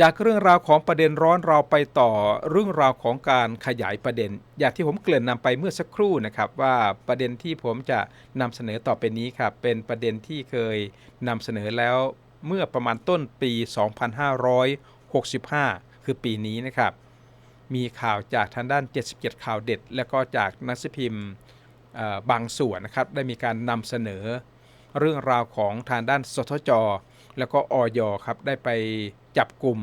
จากเรื่องราวของประเด็นร้อนเราไปต่อเรื่องราวของการขยายประเด็น อย่างที่ผมเกริ่นนำไปเมื่อสักครู่นะครับ ว่าประเด็นที่ผมจะนำเสนอต่อไปนี้ครับเป็นประเด็นที่เคยนำเสนอแล้วเมื่อประมาณต้นปี 2565 คือปีนี้นะครับ มีข่าวจากทางด้าน 77 ข่าวเด็ด และก็จากนักสือพิมพ์บางส่วนนะครับได้มีการนำเสนอเรื่องราวของทางด้านสทจ แล้วก็อยครับได้ไป จับกลุ่ม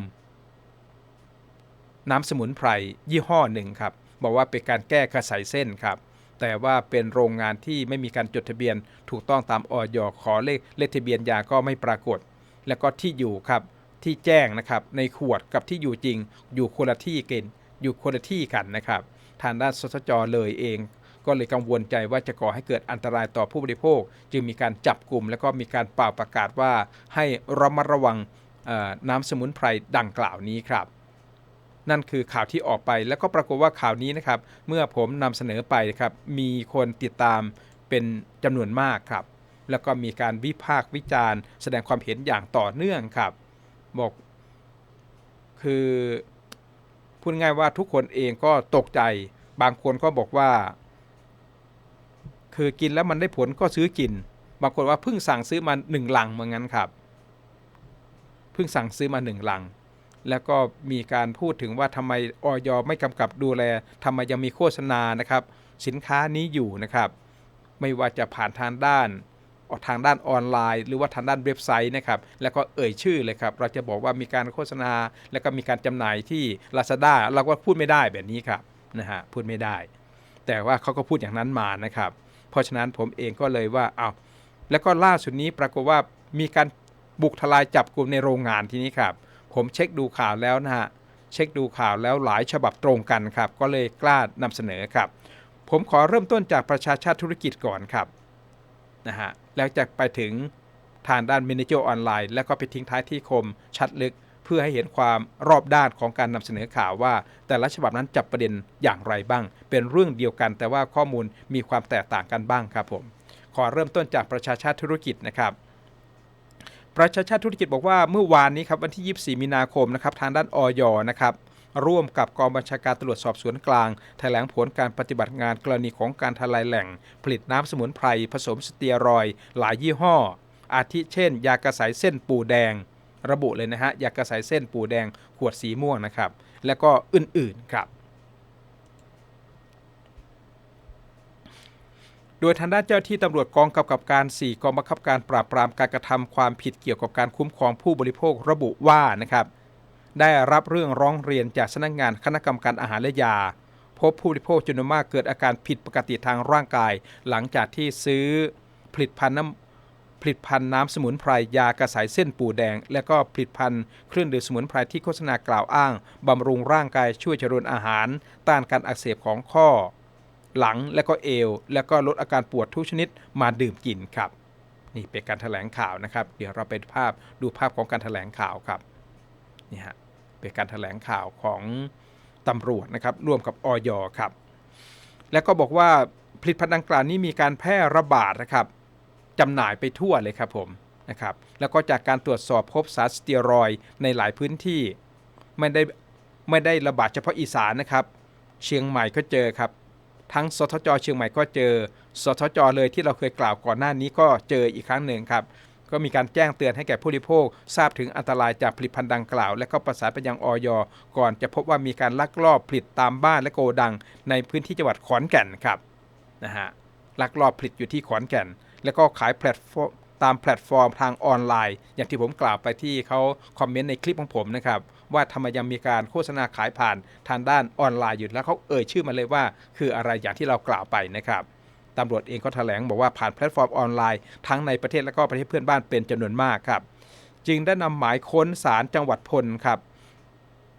น้ำสมุนไพรยี่ห้อหนึ่งครับ บอกว่าเป็นการแก้กระสายเส้นครับ แต่ว่าเป็นโรงงานที่ไม่มีการจดทะเบียน ถูกต้องตามออยขอเลขเลขทะเบียนยาก็ไม่ปรากฏ แล้วก็ที่อยู่ครับที่แจ้งนะครับในขวดกับที่อยู่จริง อยู่คนละที่กันอยู่คนละที่กันนะครับ ทางด้านสทจเลยเองก็เลยกังวลใจว่าจะก่อให้เกิดอันตรายต่อผู้บริโภค จึงมีการจับกลุ่ม แล้วก็มีการเป่าประกาศว่าให้ระมัดระวัง น้ำสมุนไพรดังกล่าวนี้ครับ นั่นคือข่าวที่ออกไปแล้วก็ปรากฏว่าข่าวนี้นะครับ เมื่อผมนำเสนอไปครับมีคนติดตามเป็นจำนวนมากครับ แล้วก็มีการวิพากษ์วิจารณ์ แสดงความเห็นอย่างต่อเนื่องครับ บอกคือพูดง่ายว่าทุกคนเองก็ตกใจ บางคนก็บอกว่า คือกินแล้วมันได้ผลก็ซื้อกิน บางคนว่าเพิ่งสั่งซื้อมาหนึ่งลังเหมือนกันครับ เพิ่งสั่งซื้อมาหนึ่งลัง แล้วก็มีการพูดถึงว่าทำไมออยไม่กำกับดูแลทำไมยังมีโฆษณานะครับ สินค้านี้อยู่นะครับ ไม่ว่าจะผ่านทางด้านทางด้านออนไลน์ หรือว่าทางด้านเว็บไซต์นะครับ แล้วก็เอ่ยชื่อเลยครับ เราจะบอกว่ามีการโฆษณา แล้วก็มีการจำหน่ายที่ Lazada เราก็พูดไม่ได้แบบนี้ครับนะฮะพูดไม่ได้ แต่ว่าเขาก็พูดอย่างนั้นมานะครับ เพราะฉะนั้นผมเองก็เลยว่าเอาแล้วก็ล่าสุดนี้ปรากฏว่ามีการ บุกทลายจับกลุ่มในโรงงานที่นี้ครับ ผมเช็คดูข่าวแล้วนะฮะเช็คดูข่าวแล้วหลายฉบับตรงกันครับ ก็เลยกล้านำเสนอครับ ผมขอเริ่มต้นจากประชาชาติธุรกิจก่อนครับนะฮะแล้วจะไปถึงทางด้านมินิโจออนไลน์ แล้วก็ไปทิ้งท้ายที่คมชัดลึก เพื่อให้เห็นความรอบด้านของการนำเสนอข่าวว่า แต่ละฉบับนั้นจับประเด็นอย่างไรบ้าง เป็นเรื่องเดียวกัน แต่ว่าข้อมูลมีความแตกต่างกันบ้างครับผมขอเริ่มต้นจากประชาชาติธุรกิจนะครับ ประชาชาติธุรกิจบอกว่าเมื่อวานนี้ครับวันที่ 24 มีนาคมนะครับทางด้านออยนะครับร่วมกับกองบัญชาการตำรวจสอบสวนกลางแถลงผลการปฏิบัติงานกรณีของการทลายแหล่ง ผลิตน้ำสมุนไพร ผสมสเตียรอยหลายยี่ห้อ อาทิเช่น ยากระสายเส้นปูแดง ระบุเลยนะฮะยากระสายเส้นปูแดงขวดสีม่วงนะครับ แล้วก็อื่นๆครับ โดยทางด้านเจ้าที่ตำรวจกองกำกับการ 4 กองบังคับการปราบปรามการกระทำความผิดเกี่ยวกับการคุ้มครองผู้บริโภคระบุว่านะครับได้รับเรื่องร้องเรียนจากสำนักงานคณะกรรมการอาหารและยา พบผู้บริโภคจำนวนมากเกิดอาการผิดปกติทางร่างกาย หลังจากที่ซื้อผลิตภัณฑ์น้ำผลิตภัณฑ์น้ำสมุนไพรยากระสายเส้นปูแดง และก็ผลิตภัณฑ์เครื่องดื่มสมุนไพรที่โฆษณากล่าวอ้างบำรุงร่างกายช่วยเจริญอาหาร ต้านการอักเสบของข้อ หลังและก็เอว แล้วก็ลดอาการปวดทุกชนิดมาดื่มกินครับ นี่เป็นการถแถลงข่าวนะครับ เดี๋ยวเราไปภาพดูภาพของการถแถลงข่าวครับนี่ฮะเป็นการถแถลงข่าวของตำรวจนะครับร่วมกับออยครับ แล้วก็บอกว่าผลิตภัณฑ์ดังกล่าวนี้มีการแพร่ระบาดนะครับจำหน่ายไปทั่วเลยครับผมนะครับแล้วก็จากการตรวจสอบพบสารสเตียรอยในหลายพื้นที่ไม่ได้ไม่ได้ระบาดเฉพาะอีสานนะครับ เชียงใหม่ก็เจอครับ ทั้งสทจเชียงใหม่ก็เจอ สทจเลยที่เราเคยกล่าวก่อนหน้านี้ก็เจออีกครั้งหนึ่งครับก็มีการแจ้งเตือนให้แก่ผู้บริโภค ทราบถึงอันตรายจากผลิตภัณฑ์ดังกล่าว และก็ประสานไปยังออยก่อนจะพบว่ามีการลักลอบผลิตตามบ้านและโกดัง ในพื้นที่จังหวัดขอนแก่นครับนะฮะลักลอบผลิตอยู่ที่ขอนแก่น แล้วก็ขายแพลตฟอร์ม ตามแพลตฟอร์มทางออนไลน์ อย่างที่ผมกล่าวไปที่เขาคอมเมนต์ในคลิปของผมนะครับว่าทำไมยังมีการโฆษณาขายผ่านทางด้านออนไลน์อยู่แล้วเขาเอ่ยชื่อมาเลยว่า คืออะไรอย่างที่เรากล่าวไปนะครับตำรวจเองก็แถลงบอกว่าผ่านแพลตฟอร์มออนไลน์ทั้งในประเทศและก็ประเทศเพื่อนบ้านเป็นจำนวนมากครับจึงได้นำหมายค้นศาลจังหวัดพลครับ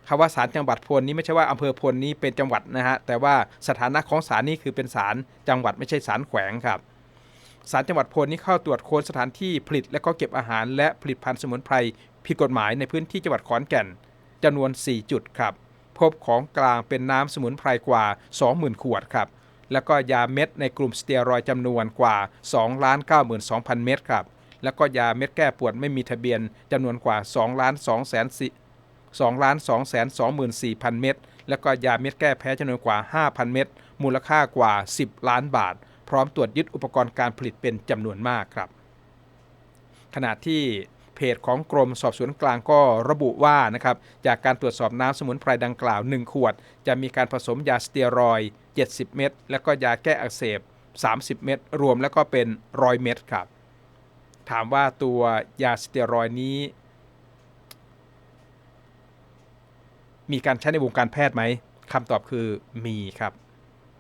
คำว่าศาลจังหวัดพลนี้ไม่ใช่ว่าอำเภอพลนี้เป็นจังหวัดนะฮะแต่ว่าสถานะของศาลนี้คือเป็นศาลจังหวัดไม่ใช่ศาลแขวงครับ ศาลจังหวัดพลนี้เข้าตรวจค้นสถานที่ผลิตและก็เก็บอาหารและผลิตภัณฑ์สมุนไพรผิดกฎหมายในพื้นที่จังหวัดขอนแก่นจำนวน 4 จุดครับ พบของกลางเป็นน้ำสมุนไพรกว่า 20,000 ขวดครับ แล้วก็ยาเม็ดในกลุ่มสเตียรอยจำนวนกว่า2ล้าน92,000 เม็ดครับ แล้วก็ยาเม็ดแก้ปวดไม่มีทะเบียนจำนวนกว่า2ล้าน2แสน2ล้าน2แสน24,000 เม็ด แล้วก็ยาเม็ดแก้แพ้จำนวนกว่า 5,000 เม็ด มูลค่ากว่า 10 ล้านบาท พร้อมตรวจยึดอุปกรณ์การผลิตเป็นจำนวนมากครับ ขณะที่เพจของกรมสอบสวนกลางก็ระบุว่านะครับจากการตรวจสอบน้ำสมุนไพรดังกล่าว 1 ขวด จะมีการผสมยาสเตียรอย 70 เม็ดแล้วก็ยาแก้อักเสบ 30 เม็ดรวมแล้วก็เป็น 100 เม็ดครับ ถามว่าตัวยาสเตียรอยนี้ มีการใช้ในวงการแพทย์ไหมคำตอบคือมีครับ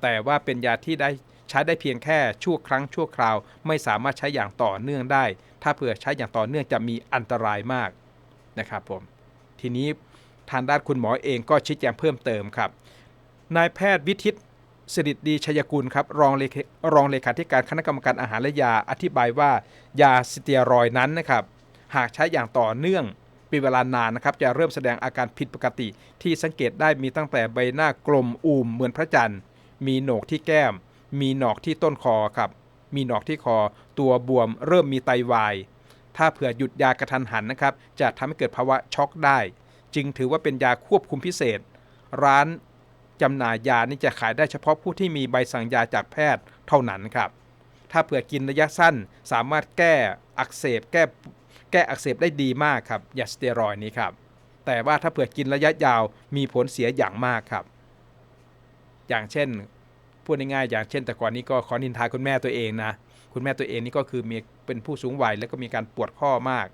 แต่ว่าเป็นยาที่ได้ ช้ได้เพียงแค่ชั่วครั้งชั่วคราว ไม่สามารถใช้อย่างต่อเนื่องได้ ถ้าเผื่อใช้อย่างต่อเนื่องจะมีอันตรายมากนะครับผมทีนี้ทางด้านคุณหมอเองก็ชี้แจงเพิ่มเติมครับนายแพทย์วิทิตสิริดีชัยกุลครับรองเลรองเลขาธิการคณะกรรมการอาหารและยาอธิบายว่า ยาสเตียรอยนั้นนะครับ หากใช้อย่างต่อเนื่องเป็นเวลานานนะครับ จะเริ่มแสดงอาการผิดปกติ ที่สังเกตได้มีตั้งแต่ใบหน้ากลมอูมเหมือนพระจันทร์ มีโหนกที่แก้ม มีหนอกที่ต้นคอครับ มีหนอกที่คอ ตัวบวมเริ่มมีไตวาย ถ้าเผื่อหยุดยากระทันหันนะครับ จะทำให้เกิดภาวะช็อกได้ จึงถือว่าเป็นยาควบคุมพิเศษ ร้านจำหน่ายยานี่จะขายได้เฉพาะผู้ที่มีใบสั่งยาจากแพทย์เท่านั้นครับ ถ้าเผื่อกินระยะสั้นสามารถแก้อักเสบแก้แก้อักเสบได้ดีมากครับยาสเตียรอยนี้ครับ แต่ว่าถ้าเผื่อกินระยะยาวมีผลเสียอย่างมากครับ อย่างเช่น พูดง่ายๆอย่างเช่น แต่ก่อนนี้ก็ขอนินทาคุณแม่ตัวเองนะคุณแม่ตัวเองนี่ก็คือมีเป็นผู้สูงวัยแล้วก็มีการปวดข้อมาก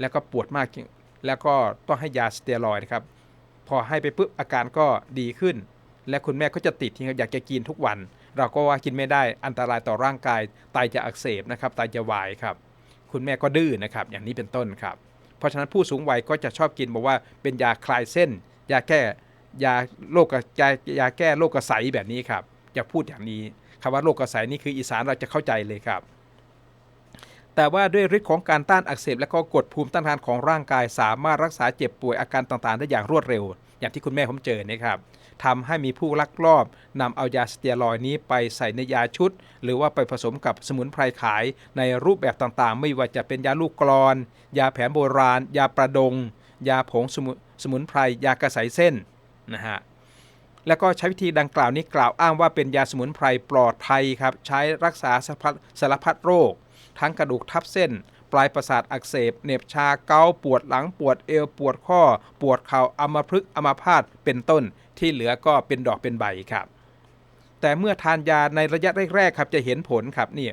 แล้วก็ปวดมากแล้วก็ต้องให้ยาสเตียรอยนะครับ พอให้ไปปุ๊บอาการก็ดีขึ้น และคุณแม่ก็จะติดที่อยากจะกินทุกวัน เราก็ว่ากินไม่ได้อันตรายต่อร่างกายไตจะอักเสบนะครับไตจะวายครับ คุณแม่ก็ดื้อนะครับ อย่างนี้เป็นต้นครับ เพราะฉะนั้นผู้สูงวัยก็จะชอบกินบอกว่าเป็นยาคลายเส้น ยาแก้ยาโรคกระยายาแก้โรคกระใสแบบนี้ครับ จะพูดอย่างนี้คำว่าโรคกระใสนี่คืออีสานเราจะเข้าใจเลยครับ แต่ว่าด้วยฤทธิ์ของการต้านอักเสบและก็กดภูมิต้านทานของร่างกาย สามารถรักษาเจ็บป่วยอาการต่างๆ ได้อย่างรวดเร็ว อย่างที่คุณแม่ผมเจอนะครับทำให้มีผู้ลักลอบนำเอายาสเตียรอยนี้ไปใส่ในยาชุด หรือว่าไปผสมกับสมุนไพรขายในรูปแบบต่างๆ ไม่ว่าจะเป็นยาลูกกรอน ยาแผนโบราณ ยาประดง ยาผงสมุสมุนไพรยากระสายเส้นนะฮะ แล้วก็ใช้วิธีดังกล่าวนี้กล่าวอ้างว่าเป็นยาสมุนไพรปลอดภัยครับ ใช้รักษาสารพัดโรค ทั้งกระดูกทับเส้น ปลายประสาทอักเสบเหน็บชาเกาปวดหลังปวดเอวปวดข้อ ปวดเข่าอัมพฤกษ์อัมพาตเป็นต้น ที่เหลือก็เป็นดอกเป็นใบครับ แต่เมื่อทานยาในระยะแรกๆครับจะเห็นผลครับเนี่ย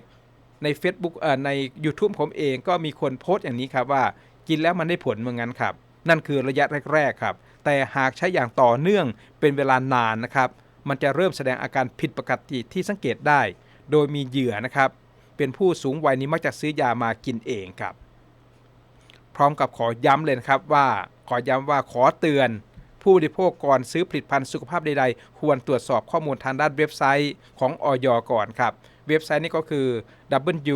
ใน Facebook เอ่อใน YouTube ผมเองก็มีคนโพสต์อย่างนี้ครับว่า กินแล้วมันได้ผลเหมือนกันครับ นั่นคือระยะแรกๆครับ แต่หากใช้อย่างต่อเนื่องเป็นเวลานานนะครับ มันจะเริ่มแสดงอาการผิดปกติที่สังเกตได้ โดยมีเหยื่อนะครับ เป็นผู้สูงวัยนี้มักจะซื้อยามากินเองครับ พร้อมกับขอย้ำเลยนะครับว่าขอย้ำว่าขอเตือน ผู้บริโภคก่อนซื้อผลิตภัณฑ์สุขภาพใดๆ ควรตรวจสอบข้อมูลทางด้านเว็บไซต์ของออยก่อนครับ เว็บไซต์นี้ก็คือ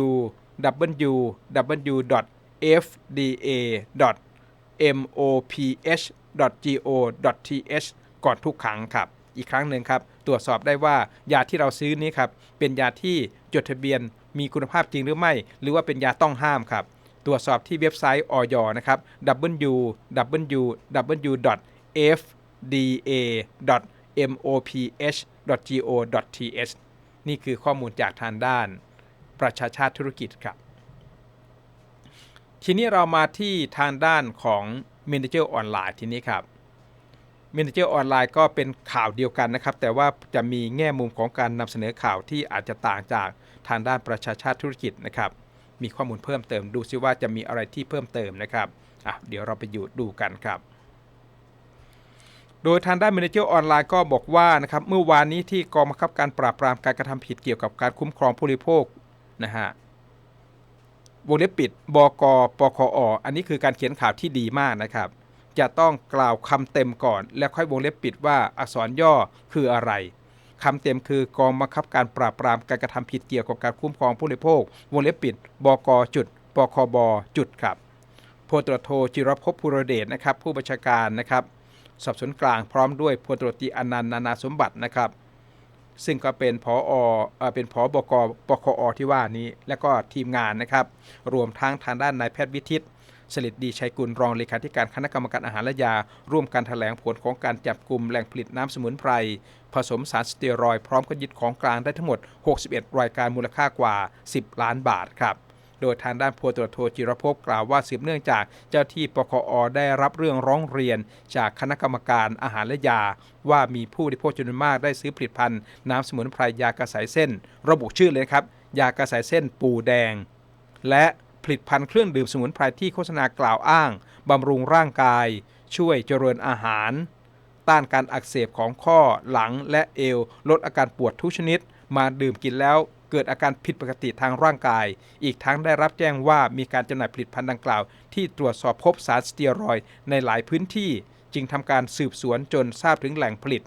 w w w fda moph www.go.th ก่อนทุกครั้งครับ อีกครั้งหนึ่งครับ ตรวจสอบได้ว่ายาที่เราซื้อนี้ครับ เป็นยาที่จดทะเบียนมีคุณภาพจริงหรือไม่ หรือว่าเป็นยาต้องห้ามครับ ตรวจสอบที่เว็บไซต์ออยนะครับ www.fda.moph.go.th นี่คือข้อมูลจากทางด้าน ประชาชาติธุรกิจครับ ทีนี้เรามาที่ทางด้านของ Manager ออนไลน์ทีนี้ครับ Manager ออนไลน์ก็เป็นข่าวเดียวกันนะครับ แต่ว่าจะมีแง่มุมของการนำเสนอข่าวที่อาจจะต่างจากทางด้านประชาชาติธุรกิจนะครับ มีข้อมูลเพิ่มเติมดูซิว่าจะมีอะไรที่เพิ่มเติมนะครับอะเดี๋ยวเราไปอยู่ดูกันครับโดยทางด้าน Manager ออนไลน์ก็บอกว่านะครับเมื่อวานนี้ที่กองบังคับการปราบปรามการกระทำผิดเกี่ยวกับการคุ้มครองผู้บริโภคนะฮะ วงเล็บปิดบกปคออันนี้คือการเขียนข่าวที่ดีมากนะครับ จะต้องกล่าวคำเต็มก่อน แล้วค่อยวงเล็บปิดว่าอักษรย่อคืออะไรคำเต็มคือกองบังคับการปราบปรามการกระทำผิดเกี่ยวกับการคุ้มครองผู้บริโภควงเล็บปิดบกจุดปคบจุดครับพลตรโทจิรภพภูรเดชนะครับ ผู้บัญชาการนะครับสอบสวนกลางพร้อมด้วยพลตรตีอนันต์นานาสมบัตินะครับ ซึ่งก็เป็นพอเอ่อเป็นพอบกปคอที่ว่านี้ และก็ทีมงานนะครับ รวมทั้งทางด้านนายแพทย์วิทิตสลิดดีชัยกุลรองเลขาธิการคณะกรรมการอาหารและยา ร่วมการแถลงผลของการจับกลุ่มแหล่งผลิตน้ำสมุนไพร ผสมสารสเตียรอยพร้อมกับยึดของกลางได้ทั้งหมด 61 รายการมูลค่ากว่า 10 ล้านบาทครับ โดยทางด้านพลตรวจโทจิรภพกล่าวว่าสืบเนื่องจากเจ้าที่ปคอได้รับเรื่องร้องเรียน จากคณะกรรมการอาหารและยา ว่ามีผู้บริโภคจำนวนมากได้ซื้อผลิตภัณฑ์น้ำสมุนไพรยากระสายเส้น ระบุชื่อเลยนะครับ ยากระสายเส้นปูแดง และผลิตภัณฑ์เครื่องดื่มสมุนไพรที่โฆษณากล่าวอ้างบำรุงร่างกาย ช่วยเจริญอาหาร ต้านการอักเสบของข้อหลังและเอว ลดอาการปวดทุกชนิด มาดื่มกินแล้ว เกิดอาการผิดปกติทางร่างกาย อีกทั้งได้รับแจ้งว่ามีการจำหน่ายผลิตภัณฑ์ดังกล่าว ที่ตรวจสอบพบสารสเตียรอยในหลายพื้นที่ จึงทำการสืบสวนจนทราบถึงแหล่งผลิต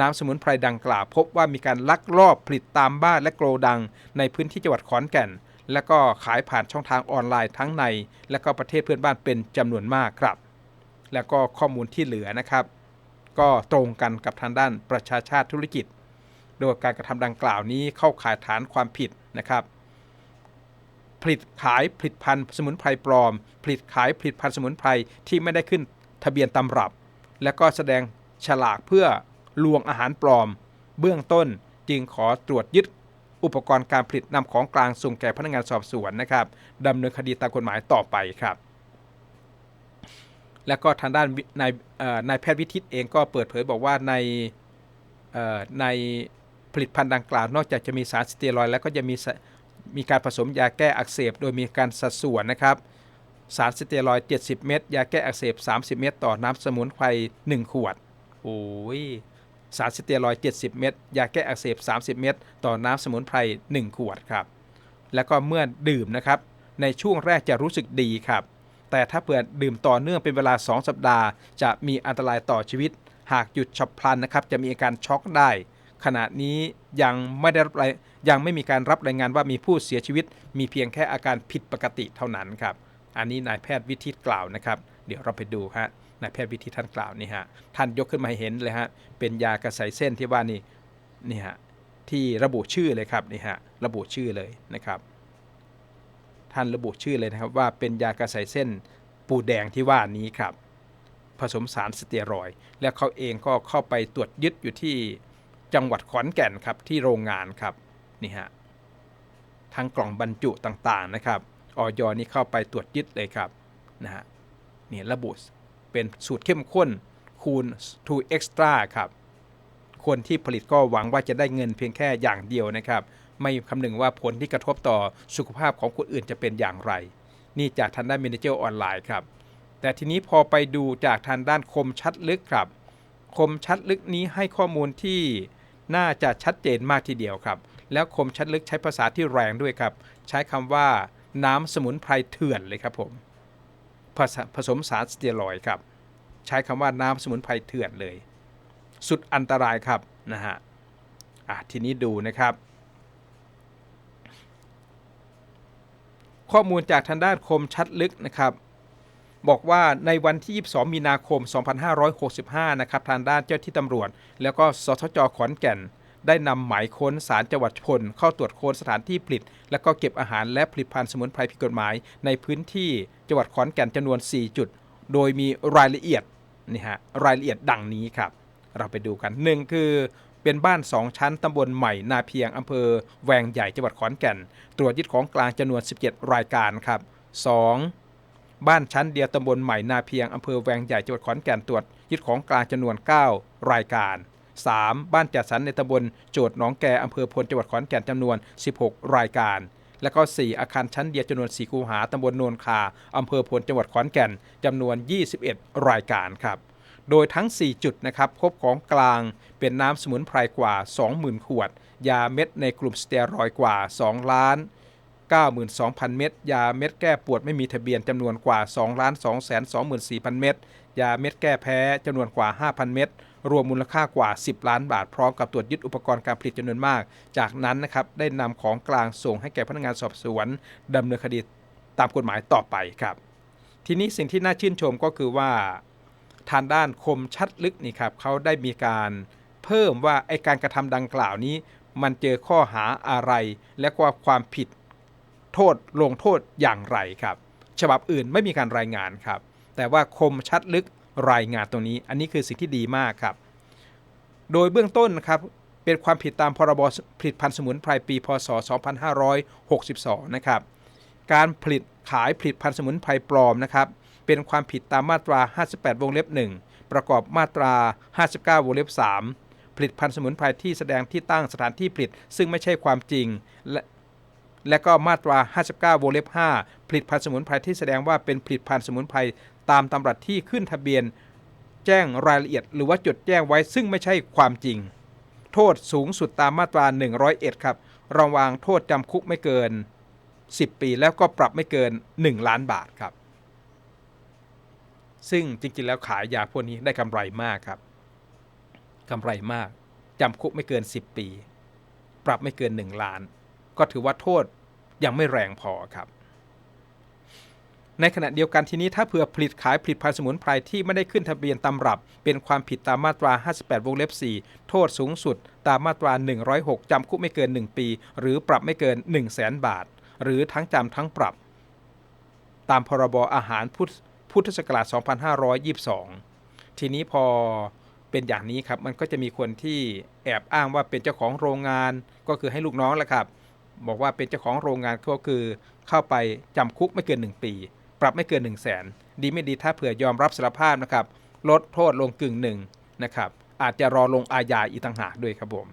น้ำสมุนไพรดังกล่าว พบว่ามีการลักลอบผลิตตามบ้านและโกรดัง ในพื้นที่จังหวัดขอนแก่น และก็ขายผ่านช่องทางออนไลน์ทั้งใน และก็ประเทศเพื่อนบ้านเป็นจำนวนมากครับ แล้วก็ข้อมูลที่เหลือนะครับ ก็ตรงกันกับทางด้านประชาชาติธุรกิจ โดยการกระทำดังกล่าวนี้เข้าข่ายฐานความผิดนะครับ ผลิตขายผลิตภัณฑ์สมุนไพรปลอม ผลิตขายผลิตภัณฑ์สมุนไพรที่ไม่ได้ขึ้นทะเบียนตำรับ และก็แสดงฉลากเพื่อลวงอาหารปลอม เบื้องต้นจึงขอตรวจยึดอุปกรณ์การผลิตนำของกลางส่งแก่พนักงานสอบสวนนะครับดำเนินคดีตามกฎหมายต่อไปครับ แล้วก็ทางด้านนายนายแพทย์วิทิตเองก็เปิดเผยบอกว่าในใน ผลิตภัณฑ์ดังกล่าวนอกจากจะมีสารสเตียรอยด์แล้วก็จะมีสะมีการผสมยาแก้อักเสบ โดยมีการสัดส่วนนะครับ สารสเตียรอยด์70 เม็ดยาแก้อักเสบ 30 เม็ดต่อน้ำสมุนไพร1ขวดโอ้ยสารสเตียรอยด์70 เม็ดยาแก้อักเสบ 30 เม็ดต่อน้ำสมุนไพร1ขวดครับ แล้วก็เมื่อดื่มนะครับ ในช่วงแรกจะรู้สึกดีครับ แต่ถ้าเผื่อดื่มต่อเนื่องเป็นเวลา 2 สัปดาห์ จะมีอันตรายต่อชีวิต หากหยุดฉับพลันนะครับ จะมีอาการช็อกได้ ขณะนี้ยังไม่ได้รับรายยังไม่มีการรับรายงานว่ามีผู้เสียชีวิต มีเพียงแค่อาการผิดปกติเท่านั้นครับ อันนี้นายแพทย์วิทิตกล่าวนะครับ เดี๋ยวเราไปดูฮะนายแพทย์วิทิตท่านกล่าวนี่ฮะท่านยกขึ้นมาให้เห็นเลยฮะเป็นยากระสายเส้นที่ว่านี่นี่ฮะที่ระบุชื่อเลยครับนี่ฮะระบุชื่อเลยนะครับ ท่านระบุชื่อเลยนะครับว่าเป็นยากระสายเส้นปูแดงที่ว่านี้ครับ ผสมสารสเตียรอย และเขาเองก็เข้าไปตรวจยึดอยู่ที่ จังหวัดขอนแก่นครับที่โรงงานครับนี่ฮะทั้งกล่องบรรจุต่างๆนะครับออยนี่เข้าไปตรวจยึดเลยครับนะฮะนี่ระบุเป็นสูตรเข้มข้นคูณ 2 extra ครับคนที่ผลิตก็หวังว่าจะได้เงินเพียงแค่อย่างเดียวนะครับ ไม่คำนึงว่าผลที่กระทบต่อสุขภาพของคนอื่นจะเป็นอย่างไร นี่จากทางด้านเมนเจอร์ออนไลน์ครับ แต่ทีนี้พอไปดูจากทางด้านคมชัดลึกครับ คมชัดลึกนี้ให้ข้อมูลที่ น่าจะชัดเจนมากทีเดียวครับ แล้วคมชัดลึกใช้ภาษาที่แรงด้วยครับ ใช้คำว่าน้ำสมุนไพรเถื่อนเลยครับผมผสผสมสารสเตียรอยครับ ใช้คำว่าน้ำสมุนไพรเถื่อนเลย สุดอันตรายครับนะฮะอะทีนี้ดูนะครับ ข้อมูลจากทางด้านคมชัดลึกนะครับ บอกว่าในวันที่ 22 มีนาคม 2565 นะครับทางด้านเจ้าที่ตำรวจ แล้วก็สทจขอนแก่น ได้นำหมายค้นสารจังหวัดพลเข้าตรวจค้นสถานที่ผลิต และก็เก็บอาหารและผลิตภัณฑ์สมุนไพรผิดกฎหมาย ในพื้นที่จังหวัดขอนแก่นจำนวน 4 จุด โดยมีรายละเอียดนี่ฮะรายละเอียดดังนี้ครับ เราไปดูกันหนึ่งคือเป็นบ้าน 2 ชั้นตำบลใหม่นาเพียงอำเภอแวงใหญ่จังหวัดขอนแก่น ตรวจยึดของกลางจำนวน 17 รายการครับ 2. บ้านชั้นเดียวตำบลใหม่นาเพียงอำเภอแวงใหญ่จังหวัดขอนแก่นตรวจยึดของกลางจำนวน 9 รายการ 3. บ้านจัดสรรในตำบลโจดหนองแกอำเภอพลจังหวัดขอนแก่นจำนวน 16 รายการ และก็ 4 อาคารชั้นเดียวจำนวน 4 คูหาตำบลโนนคาอำเภอพลจังหวัดขอนแก่นจำนวน 21 รายการครับ โดยทั้ง 4 จุดนะครับพบของกลางเป็นน้ำสมุนไพรกว่า 20,000 ขวด ยาเม็ดในกลุ่มสเตียรอยกว่า 2 ล้าน 92,000 เม็ด ยาเม็ดแก้ปวดไม่มีทะเบียนจำนวนกว่า 2,224,000 เม็ด ยาเม็ดแก้แพ้จำนวนกว่า 5,000 เม็ด รวมมูลค่ากว่า 10 ล้านบาท พร้อมกับตรวจยึดอุปกรณ์การผลิตจำนวนมาก จากนั้นนะครับได้นำของกลางส่งให้แก่พนักงานสอบสวนดำเนินคดีตามกฎหมายต่อไปครับ ทีนี้สิ่งที่น่าชื่นชมก็คือว่า ทางด้านคมชัดลึกนี่ครับเขาได้มีการเพิ่มว่าไอการกระทำดังกล่าวนี้ มันเจอข้อหาอะไรและว่าความผิด โทษลงโทษอย่างไรครับ ฉบับอื่นไม่มีการรายงานครับ แต่ว่าคมชัดลึกรายงานตรงนี้ อันนี้คือสิ่งที่ดีมากครับ โดยเบื้องต้นนะครับเป็นความผิดตามพรบผลิตภัณฑ์สมุนไพรปี พศ 2562 นะครับ การผลิตขายผลิตภัณฑ์สมุนไพรปลอมนะครับ เป็นความผิดตามมาตรา 58 วงเล็บ 1 ประกอบมาตรา 59 วงเล็บ 3 ผลิตภัณฑ์สมุนไพรที่แสดงที่ตั้งสถานที่ผลิต ซึ่งไม่ใช่ความจริง และ และก็มาตรา 59 วงเล็บ 5 ผลิตภัณฑ์สมุนไพรที่แสดงว่าเป็นผลิตภัณฑ์สมุนไพรตามตำรัสที่ขึ้นทะเบียน แจ้งรายละเอียด หรือว่าจดแจ้งไว้ซึ่งไม่ใช่ความจริง โทษสูงสุดตามมาตรา 101 ครับระวางโทษจำคุกไม่เกิน 10 ปีแล้วก็ปรับไม่เกิน 1 ล้านบาทครับ ซึ่งจริงๆแล้วขายยาพวกนี้ได้กำไรมากครับกำไรมากจำคุกไม่เกิน 10 ปี ปรับไม่เกิน 1 ล้าน ก็ถือว่าโทษยังไม่แรงพอครับ ในขณะเดียวกันทีนี้ถ้าเผื่อผลิตขายผลิตภัณฑ์สมุนไพรที่ไม่ได้ขึ้นทะเบียนตำรับ เป็นความผิดตามมาตรา 58 วงเล็บ 4 โทษสูงสุด ตามมาตรา 106 จำคุกไม่เกิน 1 ปี หรือปรับไม่เกิน 1 0 0 0 0แสนบาท หรือทั้งจำทั้งปรับ ตามพรบอาหารพุทธพุทธศักราช 2522 ทีนี้พอเป็นอย่างนี้ครับ มันก็จะมีคนที่แอบอ้างว่าเป็นเจ้าของโรงงาน ก็คือให้ลูกน้องแหละครับ บอกว่าเป็นเจ้าของโรงงานก็คือเข้าไปจำคุกไม่เกิน 1 ปี ปรับไม่เกิน 1 0 0 0 0แสนดีไม่ดีถ้าเผื่อยอมรับสารภาพนะครับ ลดโทษลงกึ่งหนึ่งนะครับอาจจะรอลงอาญาอีกต่างหากด้วยครับผม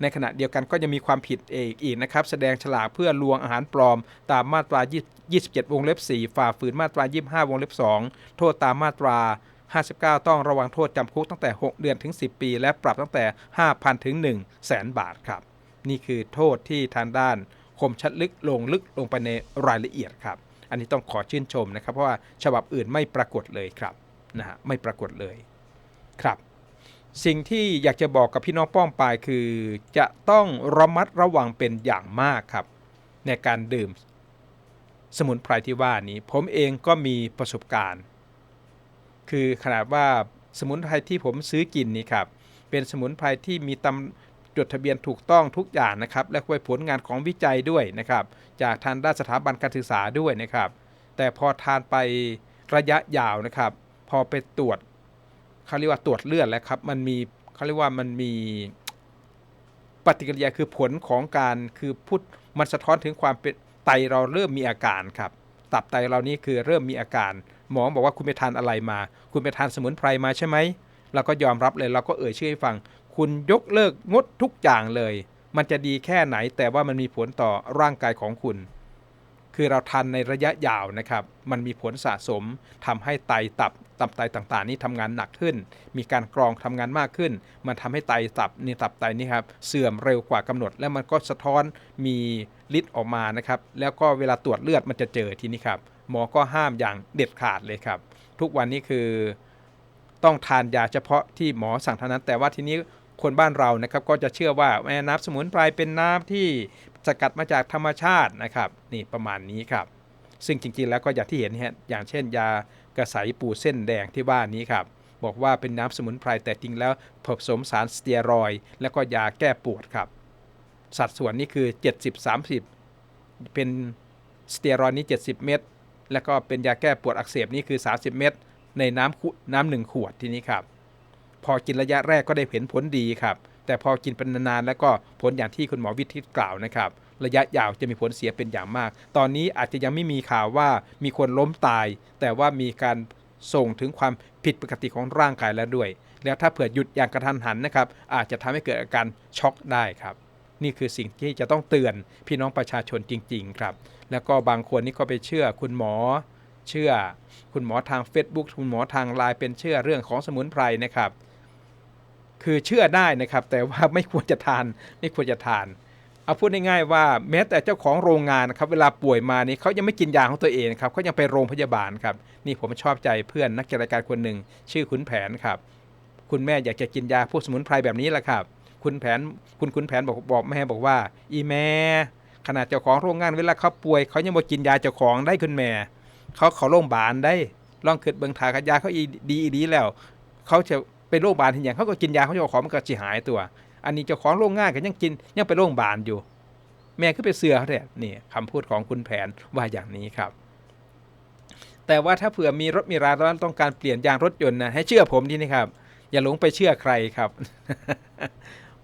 ในขณะเดียวกันก็ยังมีความผิดเอกอีกนะครับ แสดงฉลากเพื่อลวงอาหารปลอม ตามมาตรา 27 วงเล็บ 4 ฝ่าฝืนมาตรา 25 วงเล็บ 2 โทษตามมาตรา 59 ต้องระวังโทษจำคุกตั้งแต่ 6 เดือนถึง 10 ปี และปรับตั้งแต่ 5,000 ถึง 1 0 0 0 0แสนบาทครับ นี่คือโทษที่ทางด้านคมชัดลึกลงลึกลงไปในรายละเอียดครับ อันนี้ต้องขอชื่นชมนะครับ เพราะว่าฉบับอื่นไม่ปรากฏเลยครับนะฮะไม่ปรากฏเลยครับ สิ่งที่อยากจะบอกกับพี่น้องป้องปายคือ จะต้องระมัดระวังเป็นอย่างมากครับ ในการดื่มสมุนไพรที่ว่านี้ ผมเองก็มีประสบการณ์ คือขนาดว่าสมุนไพรที่ผมซื้อกินนี่ครับเป็นสมุนไพรที่มีตำ จดทะเบียนถูกต้องทุกอย่างนะครับ และก็เป็นผลงานของวิจัยด้วยนะครับ จากทางด้านสถาบันการศึกษาด้วยนะครับ แต่พอทานไประยะยาวนะครับ พอไปตรวจเขาเรียกว่าตรวจเลือดแล้วครับ มันมีเขาเรียกว่ามันมีปฏิกิริยาคือผลของการคือพุทมันสะท้อนถึงความเป็นไตเราเริ่มมีอาการครับ ตับไตเรานี่คือเริ่มมีอาการ หมอบอกว่าคุณไปทานอะไรมา คุณไปทานสมุนไพรมาใช่ไหมเราก็ยอมรับเลยเราก็เอ่ยชื่อให้ฟัง คุณยกเลิกงดทุกอย่างเลย มันจะดีแค่ไหนแต่ว่ามันมีผลต่อร่างกายของคุณ คือเราทานในระยะยาวนะครับ มันมีผลสะสมทำให้ไตตับตับไตต่างๆ นี่ทำงานหนักขึ้น มีการกรองทำงานมากขึ้น มันทำให้ไตตับนี่ตับไตนี่ครับเสื่อมเร็วกว่ากำหนด แล้วมันก็สะท้อนมีฤทธิ์ออกมานะครับ แล้วก็เวลาตรวจเลือดมันจะเจอทีนี้ครับ หมอก็ห้ามอย่างเด็ดขาดเลยครับ ทุกวันนี้คือต้องทานยาเฉพาะที่หมอสั่งเท่านั้น แต่ว่าทีนี้ คนบ้านเรานะครับก็จะเชื่อว่าแม่น้ำสมุนไพรเป็นน้ำที่สกัดมาจากธรรมชาตินะครับนี่ประมาณนี้ครับซึ่งจริงๆแล้วก็อย่างที่เห็นฮะอย่างเช่น ยากระสายปูเส้นแดงที่ว่านี้ครับบอกว่าเป็นน้ำสมุนไพรแต่จริงแล้วผสมสารสเตียรอย แล้วก็ยาแก้ปวดครับ สัดส่วนนี่คือ 70-30 เป็นสเตียรอยนี้ 70 เม็ดแล้วก็เป็นยาแก้ปวดอักเสบนี่คือ 30 เม็ดในน้ำน้ำหนึ่งขวดทีนี้ครับ พอกินระยะแรกก็ได้เห็นผลดีครับแต่พอกินเป็นนานๆแล้วก็ผลอย่างที่คุณหมอวิทิตกล่าวนะครับ ระยะยาวจะมีผลเสียเป็นอย่างมาก ตอนนี้อาจจะยังไม่มีข่าวว่ามีคนล้มตาย แต่ว่ามีการส่งถึงความผิดปกติของร่างกายแล้วด้วย แล้วถ้าเผื่อหยุดอย่างกระทันหันนะครับ อาจจะทำให้เกิดอาการช็อกได้ครับ นี่คือสิ่งที่จะต้องเตือนพี่น้องประชาชนจริง ๆ ครับ แล้วก็บางคนนี่ก็ไปเชื่อคุณหมอ เชื่อ คุณหมอทาง Facebook คุณหมอทางไลน์เป็นเชื่อเรื่องของสมุนไพรนะครับ คือเชื่อได้นะครับ แต่ว่าไม่ควรจะทานไม่ควรจะทาน เอาพูดง่ายๆว่าแม้แต่เจ้าของโรงงานนะครับเวลาป่วยมานี่เขายังไม่กินยาของตัวเองครับเขายังไปโรงพยาบาลครับนี่ผมชอบใจเพื่อนนักจัดรายการคนหนึ่งชื่อขุนแผนครับ คุณแม่อยากจะกินยาพวกสมุนไพรแบบนี้แหละครับ คุณแผนคุณคุณแผนบอกบอกแม่บอกว่า อีแม่ขนาดเจ้าของโรงงานเวลาเขาป่วยเขายังมากินยาเจ้าของได้คุณแม่เขาเขาโรงพยาบาลได้ลองเกิดเบิงทากยาเขาอีดีดีแล้ว เขาจะ ไปโรงพยาบาลทีอย่างเขาก็กินยาเขาเจ้าของมันก็สิหายตัว อันนี้เจ้าของโรงงานก็ยังกินยังไปโรงบาลอยู่ แม่ก็ไปเสือเขาเนี่ยนี่คำพูดของคุณแผนว่าอย่างนี้ครับ แต่ว่าถ้าเผื่อมีรถมีราแล้วต้องการเปลี่ยนยางรถยนต์นะให้เชื่อผมทีนี่ครับ อย่าหลงไปเชื่อใครครับ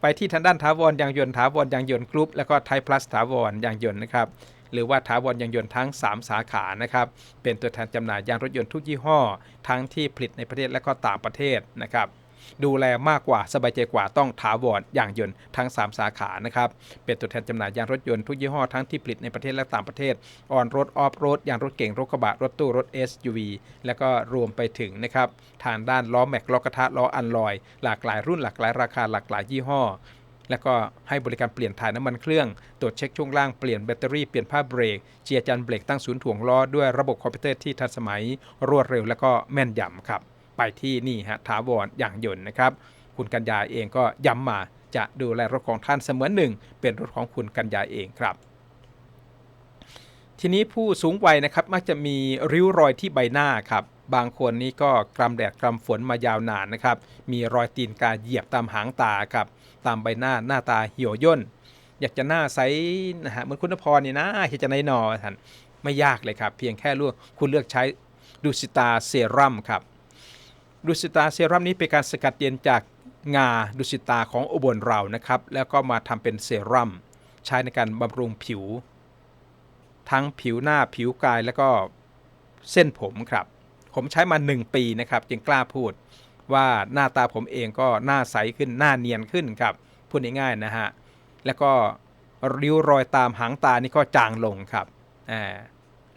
ไปที่ทางด้านถาวรยางยนต์ถาวรยางยนต์กรุ๊ปแล้วก็ไทยพลัสถาวรยางยนต์นะครับหรือว่าถาวรยางยนต์ทั้ง 3 สาขานะครับ เป็นตัวแทนจำหน่ายยางรถยนต์ทุกยี่ห้อ ทั้งที่ผลิตในประเทศและก็ต่างประเทศนะครับ ดูแลมากกว่าสบายใจกว่าต้องถาวรอย่างยนต์ทั้ง 3 สาขานะครับเป็นตัวแทนจำหน่ายยางรถยนต์ทุกยี่ห้อทั้งที่ผลิตในประเทศและต่างประเทศออนรถออฟโรดยางรถเก่งรถกระบะรถตู้รถ SUV แล้วก็รวมไปถึงนะครับทางด้านล้อแม็กล้อกระทะล้ออันลอย หลากหลายรุ่นหลากหลายราคาหลากหลายยี่ห้อแล้วก็ให้บริการเปลี่ยนถ่ายน้ำมันเครื่อง ตรวจเช็คช่วงล่าง เปลี่ยนแบตเตอรี่ เปลี่ยนผ้าเบรก เจียร์จันเบรกตั้งศูนย์ถ่วงล้อ ด้วยระบบคอมพิวเตอร์ที่ทันสมัย รวดเร็วแล้วก็แม่นยำครับ ไปที่นี่ฮะถาวรอย่างยนต์นะครับ คุณกัญญาเองก็ย้ำมาจะดูแลรถของท่านเสมือนหนึ่ง เป็นรถของคุณกัญญาเองครับ ทีนี้ผู้สูงวัยนะครับมักจะมีริ้วรอยที่ใบหน้าครับบางคนนี่ก็กรำแดดกรำฝนมายาวนานนะครับ มีรอยตีนกาเหยียบตามหางตาครับ ตามใบหน้าหน้าตาเหี่ยวย่น อยากจะหน้าใสนะฮะเหมือนคุณพรนี่นะอยากจะในนอท่านไม่ยากเลยครับ เพียงแค่เลือกคุณเลือกใช้ดูสิตาเซรั่มครับ ดูสิตาเซรั่มนี้เป็นการสกัดเย็นจากงาดุสิตาของอุบลเรานะครับ แล้วก็มาทำเป็นเซรั่มใช้ในการบำรุงผิว ทั้งผิวหน้าผิวกายแล้วก็เส้นผมครับ ผมใช้มา 1 ปีนะครับ จึงกล้าพูดว่าหน้าตาผมเองก็หน้าใสขึ้นหน้าเนียนขึ้นครับ พูดง่ายๆนะฮะ แล้วก็ริ้วรอยตามหางตานี่ก็จางลงครับอ่า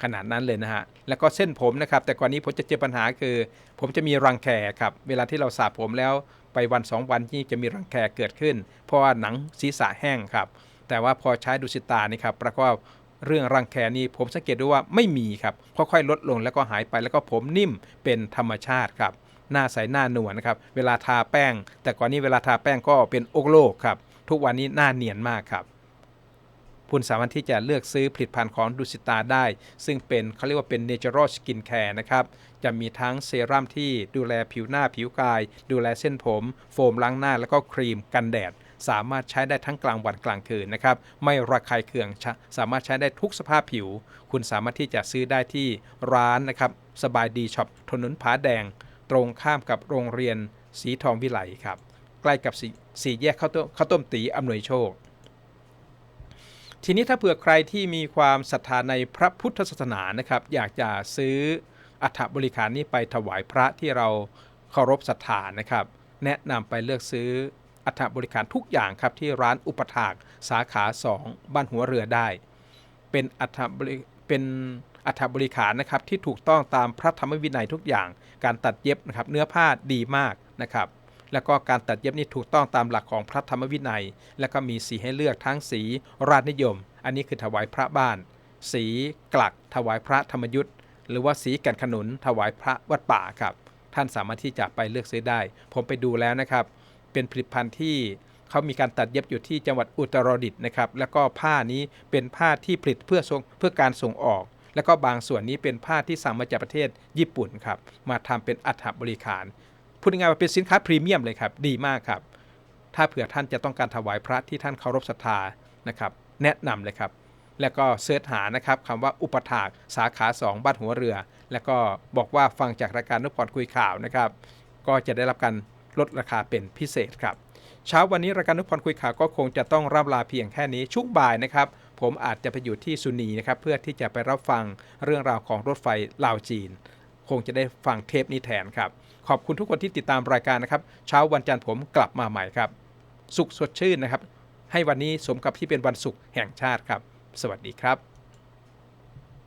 ขนาดนั้นเลยนะฮะ แล้วก็เส้นผมนะครับ แต่ก่อนนี้ผมจะเจอปัญหาคือ ผมจะมีรังแคครับ เวลาที่เราสระผมแล้วไปวัน 2 วันที่จะมีรังแคเกิดขึ้น เพราะว่าหนังศีรษะแห้งครับ แต่ว่าพอใช้ดูสิตานี่ครับปรากฏว่าเรื่องรังแคนี่ผมสังเกตดูว่าไม่มีครับค่อยๆลดลงแล้วก็หายไปแล้วก็ผมนิ่มเป็นธรรมชาติครับหน้าใสหน้านวลนะครับเวลาทาแป้ง แต่ก่อนนี้เวลาทาแป้งก็เป็นโอกโลกครับทุกวันนี้หน้าเนียนมากครับ คุณสามารถที่จะเลือกซื้อผลิตภัณฑ์ของดูสิตาได้ ซึ่งเป็นเขาเรียกว่าเป็น Natural Skin Care นะครับจะมีทั้งเซรั่มที่ดูแลผิวหน้าผิวกาย ดูแลเส้นผม โฟมล้างหน้าแล้วก็ครีมกันแดด สามารถใช้ได้ทั้งกลางวันกลางคืนนะครับ ไม่ระคายเคือง สามารถใช้ได้ทุกสภาพผิว คุณสามารถที่จะซื้อได้ที่ร้านนะครับ สบายดีช็อปถนนผาแดง ตรงข้ามกับโรงเรียนสีทองวิไลครับ ใกล้กับสสี่แยกข้าวต้มข้าวต้มตีอำนวยโชค ทีนี้ถ้าเผื่อใครที่มีความศรัทธาในพระพุทธศาสนานะครับ อยากจะซื้ออัฐบริขารนี้ไปถวายพระที่เราเคารพศรัทธานะครับ แนะนำไปเลือกซื้ออัฐบริขารทุกอย่างครับที่ร้านอุปถากสาขา 2 บ้านหัวเรือได้ เป็นอัฐบริเป็นอัฐบริขารนะครับที่ถูกต้องตามพระธรรมวินัยทุกอย่าง การตัดเย็บนะครับเนื้อผ้าดีมากนะครับ แล้วก็การตัดเย็บนี่ถูกต้องตามหลักของพระธรรมวินัย แล้วก็มีสีให้เลือกทั้งสีราชนิยม อันนี้คือถวายพระบ้าน สีกลัก ถวายพระธรรมยุทธ์หรือว่าสีกันขนุน ถวายพระวัดป่าครับ ท่านสามารถที่จะไปเลือกซื้อได้ ผมไปดูแล้วนะครับ เป็นผลิตภัณฑ์ที่เขามีการตัดเย็บอยู่ที่จังหวัดอุตรดิตถ์นะครับ แล้วก็ผ้านี้เป็นผ้าที่ผลิตเพื่อส่งเพื่อการส่งออก แล้วก็บางส่วนนี้เป็นผ้าที่สั่งมาจากประเทศญี่ปุ่นครับ มาทำเป็นอัฐบริขาร พูดง่ายๆว่าเป็นสินค้าพรีเมียมเลยครับ ดีมากครับ ถ้าเผื่อท่านจะต้องการถวายพระที่ท่านเคารพศรัทธานะครับ แนะนำเลยครับ แล้วก็เสิร์ชหานะครับคำว่าอุปถากสาขา 2บ้านหัวเรือ แล้วก็บอกว่าฟังจากรายการนพพรคุยข่าวนะครับ ก็จะได้รับการลดราคาเป็นพิเศษครับเช้าวันนี้รายการนพพรคุยข่าวก็คงจะต้องร่ำลาเพียงแค่นี้ช่วงบ่ายนะครับ ผมอาจจะไปอยู่ที่สุนีนะครับเพื่อที่จะไปรับฟังเรื่องราวของรถไฟลาวจีน คงจะได้ฟังเทปนี้แทนครับ ขอบคุณทุกคนที่ติดตามรายการนะครับ เช้าวันจันทร์ผมกลับมาใหม่ครับ สุขสดชื่นนะครับ ให้วันนี้สมกับที่เป็นวันศุกร์แห่งชาติครับ สวัสดีครับ